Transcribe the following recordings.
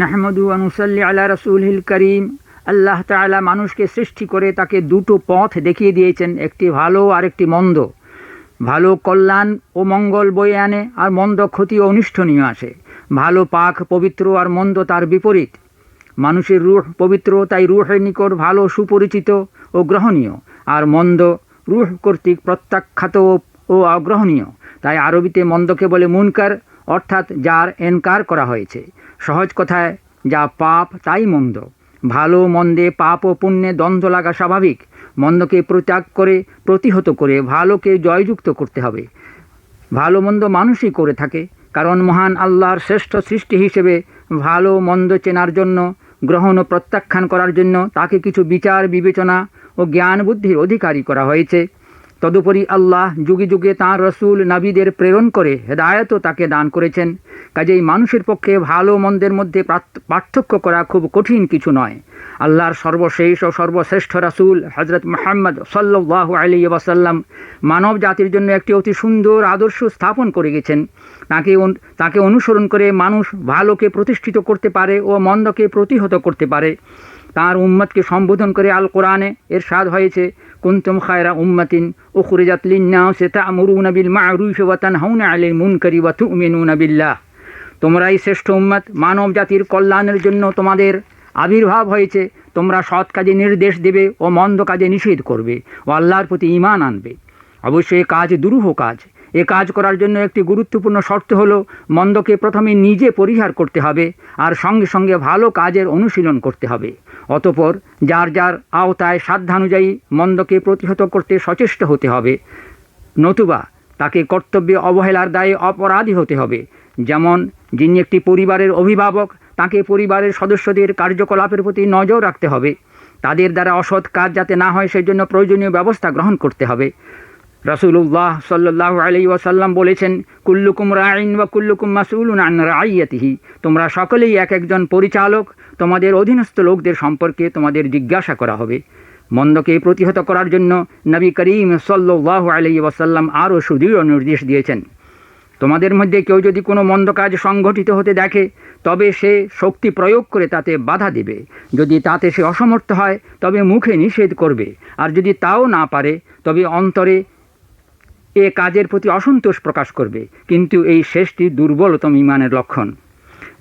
নাহমদু আল্লাহ রসুল হিল করিম। আল্লাহ তাআলা মানুষকে সৃষ্টি করে তাকে দুটো পথ দেখিয়ে দিয়েছেন, একটি ভালো আর একটি মন্দ। ভালো কল্যাণ ও মঙ্গল বয়ে আনে আর মন্দ ক্ষতি ও অনিষ্ট নিয়ে আসে। ভালো পাক, পবিত্র আর মন্দ তার বিপরীত। মানুষের রুহ পবিত্র, তাই রুহের নিকট ভালো সুপরিচিত ও গ্রহণীয়। আর মন্দ রুহ কর্তৃক প্রত্যাখ্যাত ও অগ্রহণীয়। তাই আরবিতে মন্দকে বলে মুনকার, অর্থাৎ যার এনকার করা হয়েছে। সহজ কথায়, যা পাপ তাই মন্দ। ভালো মন্দে পাপ ও পুণ্যে দ্বন্দ্ব লাগা স্বাভাবিক। মন্দকে প্রত্যাগ করে, প্রতিহত করে ভালোকে জয়যুক্ত করতে হবে। ভালো মন্দ মানুষই করে থাকে, কারণ মহান আল্লাহর শ্রেষ্ঠ সৃষ্টি হিসেবে ভালো মন্দ চেনার জন্য, গ্রহণ ও প্রত্যাখ্যান করার জন্য তাকে কিছু বিচার, বিবেচনা ও জ্ঞান বুদ্ধির অধিকারী করা হয়েছে। তদুপরি আল্লাহ যুগে যুগে তাঁর রসুল নাবিদের প্রেরণ করে হেদায়তও তাকে দান করেছেন। কাজেই মানুষের পক্ষে ভালো মন্দের মধ্যে পার্থক্য করা খুব কঠিন কিছু নয়। আল্লাহর সর্বশেষ ও সর্বশ্রেষ্ঠ রাসূল হজরত মোহাম্মদ সাল্লাহ আলী ওয়াসাল্লাম মানব জাতির জন্য একটি অতি সুন্দর আদর্শ স্থাপন করে গেছেন। তাকে তাকে অনুসরণ করে মানুষ ভালোকে প্রতিষ্ঠিত করতে পারে ও মন্দকে প্রতিহত করতে পারে। তার উম্মতকে সম্বোধন করে আল কোরআনে এর স্বাদ হয়েছে কুন্তুম খায়রা উম্মাতিন উখরিজাত লিন্নাস তা'মুরুনা বিল মা'রুফ ওয়া তানহাউনা আনিল মুনকারি ওয়া তু'মিনুনা বিল্লাহ। তোমরাই শ্রেষ্ঠ উম্মত, মানব জাতির কল্যাণের জন্য তোমাদের আবির্ভাব হয়েছে, তোমরা সৎ কাজে নির্দেশ দেবে ও মন্দ কাজে নিষেধ করবে ও আল্লাহর প্রতি ঈমান আনবে। অবশ্যই এ কাজ দুরূহ কাজ। এ কাজ করার জন্য একটি গুরুত্বপূর্ণ শর্ত হলো, মন্দকে প্রথমে নিজে পরিহার করতে হবে আর সঙ্গে সঙ্গে ভালো কাজের অনুশীলন করতে হবে। অতপর যার যার আওতায় সাধ্যানুযায়ী মন্দকে প্রতিহত করতে সচেষ্ট হতে হবে। নতুবা তাকে কর্তব্যে অবহেলার দায়ে অপরাধী হতে হবে। যেমন যিনি একটি পরিবারের অভিভাবক, তাকে পরিবারের সদস্যদের কার্যকলাপের প্রতি নজর রাখতে হবে। তাদের দ্বারা অসৎ কাজ যাতে না হয়, সেজন্য প্রয়োজনীয় ব্যবস্থা গ্রহণ করতে হবে। রাসূলুল্লাহ সাল্লাহ আলী ওয়াসাল্লাম বলেছেন, কুল্লুকুম রাইন ওয়া কুল্লুকুম মাসউলুন আন রাইয়াতিহি তোমরা সকলেই এক একজন পরিচালক, তোমাদের অধীনস্থ লোকদের সম্পর্কে তোমাদের জিজ্ঞাসা করা হবে। মন্দকে প্রতিহত করার জন্য নবী করিম সাল্লাহ আলী ওয়াসাল্লাম আরও সুদৃঢ় নির্দেশ দিয়েছেন। তোমাদের মধ্যে কেউ যদি কোনো মন্দ কাজ সংগঠিত হতে দেখে, তবে সে শক্তি প্রয়োগ করে তাতে বাধা দেবে। যদি তাতে সে অসমর্থ হয়, তবে মুখে নিষেধ করবে। আর যদি তাও না পারে, তবে অন্তরে এ কাজের প্রতি অসন্তোষ প্রকাশ করবে। কিন্তু এই শেষটি দুর্বলতম ইমানের লক্ষণ।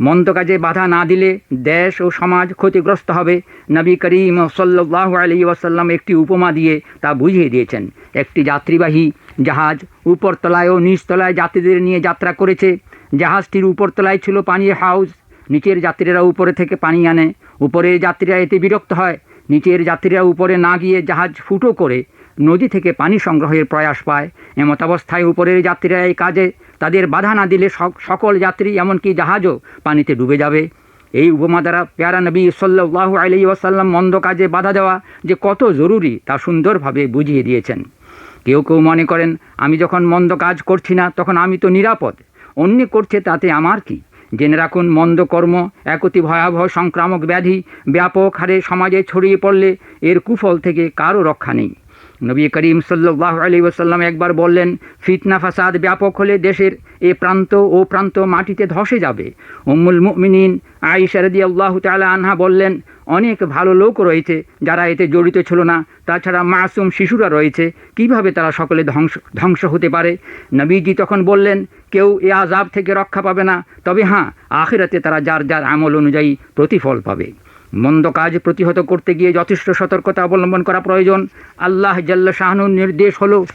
মন্দ কাজে বাধা না দিলে দেশ ও সমাজ ক্ষতিগ্রস্ত হবে। নবী করিম সাল্লাহ আলী ওয়াসাল্লাম একটি উপমা দিয়ে তা বুঝিয়ে দিয়েছেন। একটি যাত্রীবাহী জাহাজ উপরতলায় ও নিচতলায় যাত্রীদের নিয়ে যাত্রা করেছে। জাহাজটির উপরতলায় ছিল পানির হাউস। নিচের যাত্রীরা উপরে থেকে পানি আনে। উপরের যাত্রীরা এতে বিরক্ত হয়। নিচের যাত্রীরা উপরে না গিয়ে জাহাজ ফুটো করে। নদী থেকে পানি সংগ্রহের প্রয়াস পায়। এমতাবস্থায় উপরের যাত্রীরা এই কাজে তাদের বাধা না দিলে সক- সকল যাত্রী, এমনকি জাহাজও পানিতে ডুবে যাবে। এই উপমা দ্বারা প্যারা নবী সাল্লাহ আলী ওয়াসাল্লাম মন্দ কাজে বাধা দেওয়া যে কত জরুরি, তা সুন্দরভাবে বুঝিয়ে দিয়েছেন। কেউ কেউ মনে করেন, আমি যখন মন্দ কাজ করছি না, তখন আমি তো নিরাপদ। অন্য করছে তাতে আমার কি? জেনে রাখুন, মন্দ কর্ম, একতি ভয়াবহ সংক্রামক ব্যাধি, ব্যাপক হারে সমাজে ছড়িয়ে পড়লে এর কুফল থেকে কারও রক্ষা নেই। নবী করিম সাল্লাহ আলী ওসাল্লাম একবার বললেন, ফিতনা, ফাসাদ ব্যাপক হলে দেশের এ প্রান্ত ও প্রান্ত মাটিতে ধসে যাবে। উম্মুল মুমিনিন আইসারদি আল্লাহ তালা আনহা বললেন, অনেক ভালো লোক রয়েছে যারা এতে জড়িত ছিল না, তাছাড়া মাসুম শিশুরা রয়েছে, কীভাবে তারা সকলে ধ্বংস ধ্বংস হতে পারে? নবীজি তখন বললেন, কেউ এ আজাব থেকে রক্ষা পাবে না, তবে হ্যাঁ আখিরাতে তারা যার যার আমল অনুযায়ী প্রতিফল পাবে। মন্দ কাজ প্রতিহত করতে গিয়ে যথেষ্ট সতর্কতা অবলম্বন করা প্রয়োজন। আল্লাহ জাল্লা শাহানুর নির্দেশ হলো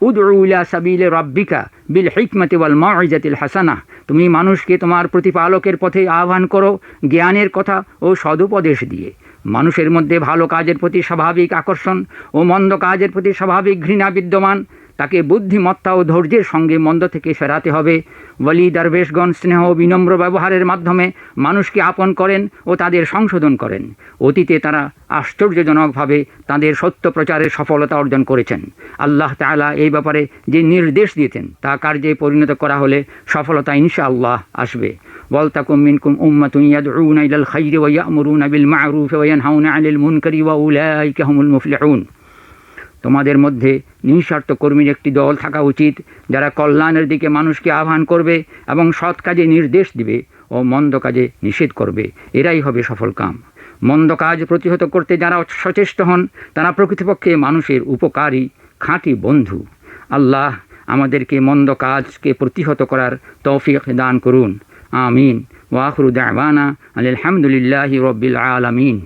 উদউলা সাবিলে রব্বিকা বিল হিকমতি ওয়াল মাইজাতিল হাসানা তুমি মানুষকে তোমার প্রতিপালকের পথে আহ্বান করো, জ্ঞানের কথা ও সদুপদেশ দিয়ে। মানুষের মধ্যে ভালো কাজের প্রতি স্বাভাবিক আকর্ষণ ও মন্দ কাজের প্রতি স্বাভাবিক ঘৃণা বিদ্যমান। তাকে বুদ্ধিমত্তা ও ধৈর্যের সঙ্গে মন্দ থেকে ফেরাতে হবে। ওয়ালি দারবেশগণ স্নেহ বিনম্র ব্যবহারের মাধ্যমে মানুষকে আপন করেন ও তাদের সংশোধন করেন। অতীতে তারা আশ্চর্যজনকভাবে তাদের সত্য প্রচারের সফলতা অর্জন করেছেন। আল্লাহ তাআলা এই ব্যাপারে যে নির্দেশ দিয়েছেন, তা কার্যে পরিণত করা হলে সফলতা ইনশাআল্লাহ আসবে। ওয়ালতাকুম ওয়া 'আনিল তোমাদের মধ্যে নিঃস্বার্থ কর্মীর একটি দল থাকা উচিত, যারা কল্যাণের দিকে মানুষকে আহ্বান করবে এবং সৎ কাজে নির্দেশ দিবে ও মন্দ কাজে নিষেধ করবে। এরাই হবে সফল কাম। মন্দ কাজ প্রতিহত করতে যারা সচেষ্ট হন, তারা প্রকৃতপক্ষে মানুষের উপকারী, খাঁটি বন্ধু। আল্লাহ আমাদেরকে মন্দ কাজকে প্রতিহত করার তৌফিক দান করুন। আমিন। ওয়াখরু দাওয়ানা আলহামদুলিল্লাহি রব্বিল আলামিন।